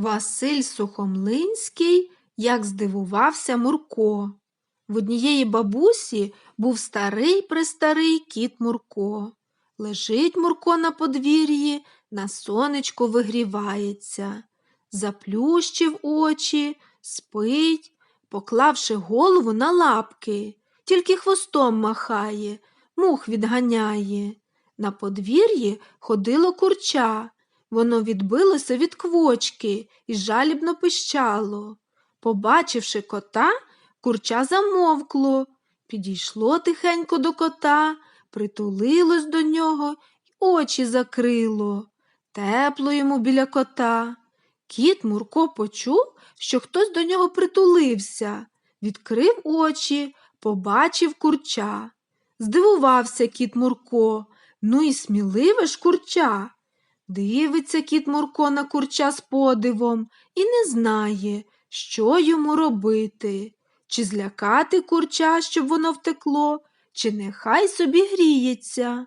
Василь Сухомлинський, як здивувався Мурко. В однієї бабусі був старий престарий кіт Мурко. Лежить Мурко на подвір'ї, на сонечко вигрівається, заплющив очі, спить, поклавши голову на лапки, тільки хвостом махає, мух відганяє. На подвір'ї ходило курча. Воно відбилося від квочки і жалібно пищало. Побачивши кота, курча замовкло, підійшло тихенько до кота, притулилось до нього й очі закрило. Тепло йому біля кота. Кіт Мурко почув, що хтось до нього притулився, відкрив очі, побачив курча. Здивувався кіт Мурко, ну і сміливе ж курча. Дивиться кіт Мурко на курча з подивом і не знає, що йому робити, чи злякати курча, щоб воно втекло, чи нехай собі гріється.